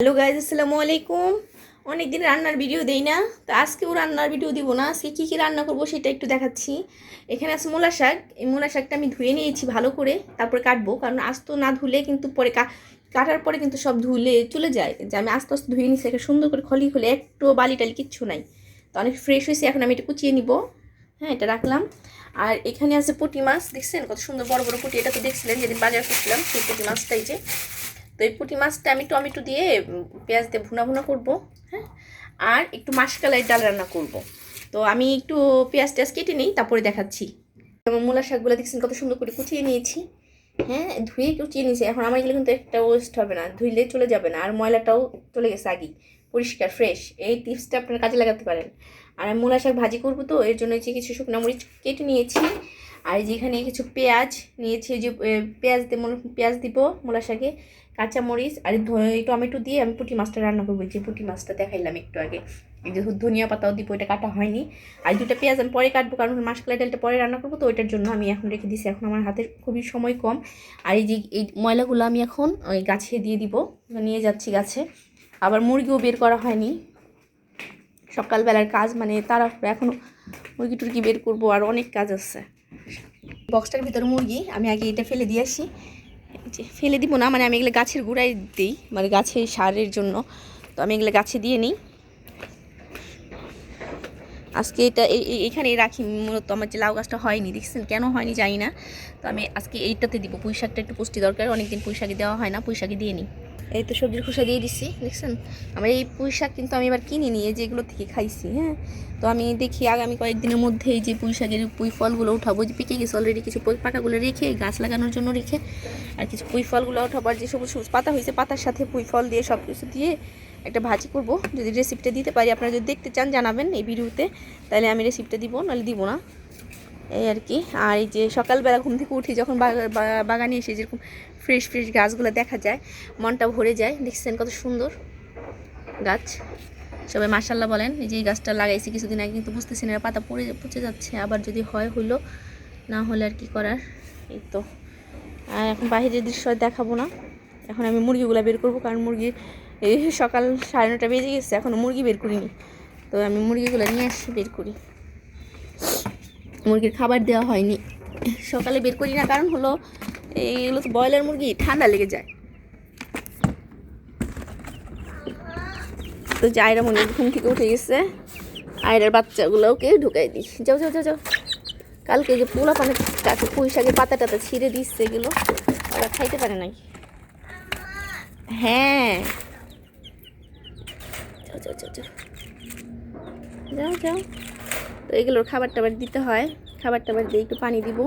Hello guys আসসালামু আলাইকুম। অনেকদিন রান্নার ভিডিও দেই না, তো আজকেও রান্নার ভিডিও দিব না। আজকে কী কী রান্না করব সেটা একটু দেখাচ্ছি। এখানে আছে মূলা শাক। এই মূলা শাকটা আমি ধুয়ে নিয়েছি ভালো করে, তারপরে কাটবো। কারণ আস্ত না ধুলে কিন্তু পরে কাটার পরে কিন্তু সব ধুলে চলে যায়। যে আমি আস্তে আস্তে ধুয়ে নিয়েছি একটা সুন্দর করে খলি খলে, একটু বালি টালি কিচ্ছু নাই। তো অনেক ফ্রেশ হয়েছে, এখন আমি এটা কুচিয়ে নিব। হ্যাঁ এটা রাখলাম। আর এখানে আছে পুঁটি মাছ, দেখছেন? কত সুন্দর বড় বড় পুঁটি। এটা তো দেখছিলেন, যেদিন বাজার করছিলাম, সেই পুঁটি মাছটাই যে তো এই পুঁটি মাছটা আমি টমেটো দিয়ে পেঁয়াজ দিয়ে ভুনা ভুনা করব হ্যাঁ? আর একটু মাসকালাই ডাল রান্না করব। তো আমি একটু পেঁয়াজ টেয়াজ কেটে নিই, তারপরে দেখাচ্ছি। আমার মূলা শাকগুলো দেখছেন কত সুন্দর করে কুচিয়ে নিয়েছি হ্যাঁ? ধুয়ে কুচিয়ে নিয়েছি। এখন আমার এগুলো কিন্তু একটা ওয়েস্ট হবে না, ধুইলে চলে যাবে না। আর ময়লাটাও চলে গেছে আগেই, পরিষ্কার ফ্রেশ এই টিপসটা আপনারা কাজে লাগাতে পারেন। আর আমি মূলা শাক ভাজি করব তো, এর জন্য যে কিছু শুকনো মরিচ কেটে নিয়েছি। আর এই যে এখানে কিছু পেঁয়াজ নিয়েছি যে পেঁয়াজ দিয়ে পেঁয়াজ দিব, মূলা শাকে, কাঁচামরিচ আর টমেটো দিয়ে আমি পুঁটি মাছটা রান্না করব। যে পুঁটি মাছটা দেখাইলাম একটু আগে। এই ধনিয়া পাতাও দিব ওইটা কাটা হয়নি। আর দুটো পেঁয়াজ আমি পরে কাটবো, কারণ মাসকালাই ডালটা পরে রান্না করব, তো ওইটার জন্য আমি এখন রেখে দিছি। এখন আমার হাতে খুবই সময় কম। আর এই যে, এই ময়লাগুলো আমি এখন ওই গাছে দিয়ে দিব, নিয়ে যাচ্ছি গাছে। আবার মুরগিও বের করা হয়নি। সকালবেলার কাজ মানে তারা এখনও মুরগি টুরগি বের করব, আর অনেক কাজ আছে। বক্সটার ভিতরে মুরগি, আমি আগে এটা ফেলে দিয়ে আসি। ফেলে দিব না মানে আমি এগুলো গাছের গোড়ায় দিই মানে গাছে সারের জন্য। তো আমি এগুলো গাছে দিয়ে নিই। আজকে এটা এই এই- রাখি, মূলত আমার যে লাউ গাছটা হয়নি, দেখছেন কেন হয়নি জানি না। তো আমি আজকে এইটাতে দিব, পুঁই শাকটা একটু পুষ্টি দরকার, অনেকদিন পুঁই শাকে দেওয়া হয় না, পুঁই শাকে দিয়ে নিই। এই তো সবজির খোসা দিয়ে দিচ্ছি দেখছেন? আমার এই পুঁই শাক কিন্তু আমি এবার কিনে নিয়ে যেগুলো থেকে খাইছি হ্যাঁ? তো আমি দেখি আগামী কয়েকদিনের মধ্যে এই যে পুঁই শাকের পুঁই ফলগুলো উঠাবো, যে পেকে গেছে অলরেডি কিছু পাকাগুলো রেখে, গাছ লাগানোর জন্য রেখে, আর কিছু পুঁই ফলগুলো উঠাবো, আর যে সবুজ সবুজ পাতা হয়েছে, পাতার সাথে পুঁই ফল দিয়ে সব কিছু দিয়ে একটা ভাজি করব। যদি রেসিপিটা দিতে পারি, আপনারা যদি দেখতে চান, জানাবেন এই ভিডিওতে, তাহলে আমি রেসিপিটা দিব, নাহলে দিব না। এই আর কি। আর এই যে সকালবেলা ঘুম থেকে উঠি যখন বাগানে এসে যেরকম ফ্রেশ ফ্রেশ গাছগুলো দেখা যায়, মনটা ভরে যায়। দেখছেন কত সুন্দর গাছ। সবাই মাসাল্লাহ বলেন, এই যে এই গাছটা লাগাইছি কিছুদিন আগে, কিন্তু বুঝতেছি না পাতা পড়ে, পচে যাচ্ছে। আবার যদি হয়, হইল, না হলে আর কি করার? এই তো। আর এখন বাহিরের দৃশ্য দেখাবো না। এখন আমি মুরগিগুলো বের করব, কারণ মুরগি, এই সকাল সাড়ে নটা বেজে গেছে এখনও মুরগি বের করিনি। তো আমি মুরগিগুলো নিয়ে আসি বের করি। মুরগির খাবার দেওয়া হয়নি। সকালে বের করি না, কারণ হলো এইগুলো তো ব্রয়লার মুরগি, ঠান্ডা লেগে যায়। তো যে আয়রা মনে ঘুম থেকে উঠে গেছে। আয়রার বাচ্চাগুলোকে ঢুকাই দিই। যাও যাও যাও যাও। কালকে যে পোলা পানে কাকে পুঁই শাকের পাতা টাতা ছিঁড়ে দিচ্ছে এগুলো। ওরা খাইতে পারে নাকি হ্যাঁ। যাও যাও যাও তো এগুলোর খাবার টাবার দিতে হয়। খাবার টাবার দিয়ে একটু পানি দিব।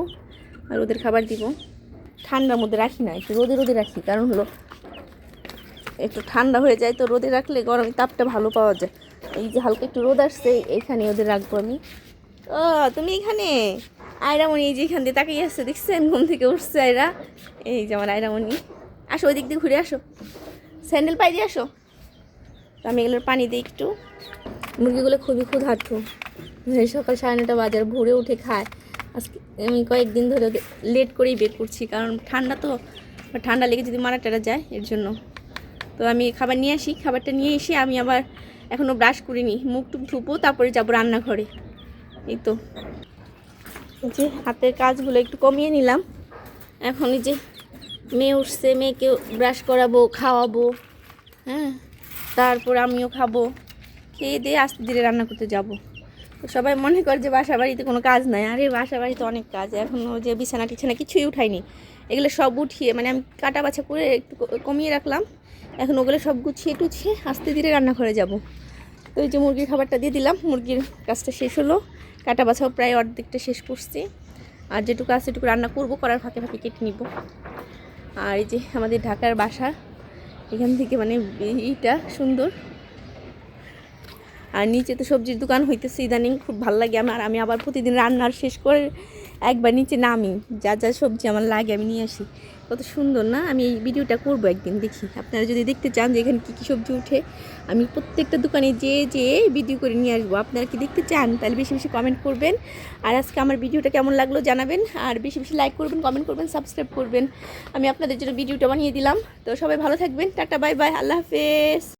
আর ওদের খাবার দিব। ঠান্ডার মধ্যে রাখি না, একটু রোদে রোদে রাখি। কারণ হলো, একটু ঠান্ডা হয়ে যায় তো রোদে রাখলে গরমের তাপটা ভালো পাওয়া যায়। এই যে হালকা একটু রোদ আসছে, এইখানে ওদের রাখব আমি। ও, তুমি এখানে? আয়রামণি, এই যে এখান দিয়ে তাকিয়ে আসছে দেখছেন? ঘুম থেকে উঠছে আয়রা। এই যে আমার আয়রামণি। আসো ওই দিক দিয়ে ঘুরে আসো। স্যান্ডেল পাই দিয়ে আসো। তো আমি এগুলোর পানি দিই একটু। মুরগিগুলো খুবই ক্ষুধার্ত। এই সকাল সাড়ে নটা বাজার, ভোরে উঠে খায়। আজকে আমি কয়েকদিন ধরে লেট করেই বের করছি, কারণ ঠান্ডা তো, ঠান্ডা লেগে যদি মারা টারা যায়, এর জন্য। তো আমি খাবার নিয়ে আসি, খাবারটা নিয়ে এসে আমি আবার এখনও ব্রাশ করিনি, মুখ টুক ধুবো, তারপরে যাব রান্নাঘরে। এই তো। যে হাতের কাজগুলো একটু কমিয়ে নিলাম। এখন এই যে মেয়ে উঠছে, মেয়েকে ব্রাশ করাবো, খাওয়াবো হ্যাঁ? তারপর আমিও খাব, খেয়ে দিয়ে আস্তে ধীরে রান্না করতে যাব। সবাই মনে করে যে বাসা বাড়িতে কোনো কাজ নাই। আরে বাসা বাড়িতে অনেক কাজ। এখনও যে বিছানা টিছানা কিছুই উঠাইনি। এগুলো সব উঠিয়ে মানে আমি কাটা বাছা করে একটু কমিয়ে রাখলাম। এখন ওগুলো সব গুছিয়ে টুছিয়ে আস্তে ধীরে রান্না করে যাব এই যে মুরগির খাবারটা দিয়ে দিলাম। মুরগির কাজটা শেষ হলো। কাটা বাছাও প্রায় অর্ধেকটা শেষ করছি। আর যেটুকু আছে সেটুকু রান্না করব, করার ফাঁকে ফাঁকে কেটে নিব। আর এই যে আমাদের ঢাকার বাসা, এখান থেকে মানে এইটা সুন্দর। আর নিচে তো সবজির দোকান হইতেছে ইদানিং, খুব ভালো লাগে আমার। আমি আবার প্রতিদিন রান্নার শেষ করে একবার নিচে নামি, যা যা সবজি আমার লাগে আমি নিয়ে আসি। কত সুন্দর না? আমি এই ভিডিওটা করব একদিন, দেখি। আপনারা যদি দেখতে চান যে এখানে কী কী সবজি উঠে, আমি প্রত্যেকটা দোকানে যে যে ভিডিও করে নিয়ে আসব। আপনারা কি দেখতে চান, তাহলে বেশি বেশি কমেন্ট করবেন। আর আজকে আমার ভিডিওটা কেমন লাগল জানাবেন। আর বেশি বেশি লাইক করবেন কমেন্ট করবেন সাবস্ক্রাইব করবেন। আমি আপনাদের জন্য ভিডিওটা বানিয়ে দিলাম। তো সবাই ভালো থাকবেন। টাটা বাই বাই আল্লাহ হাফেজ।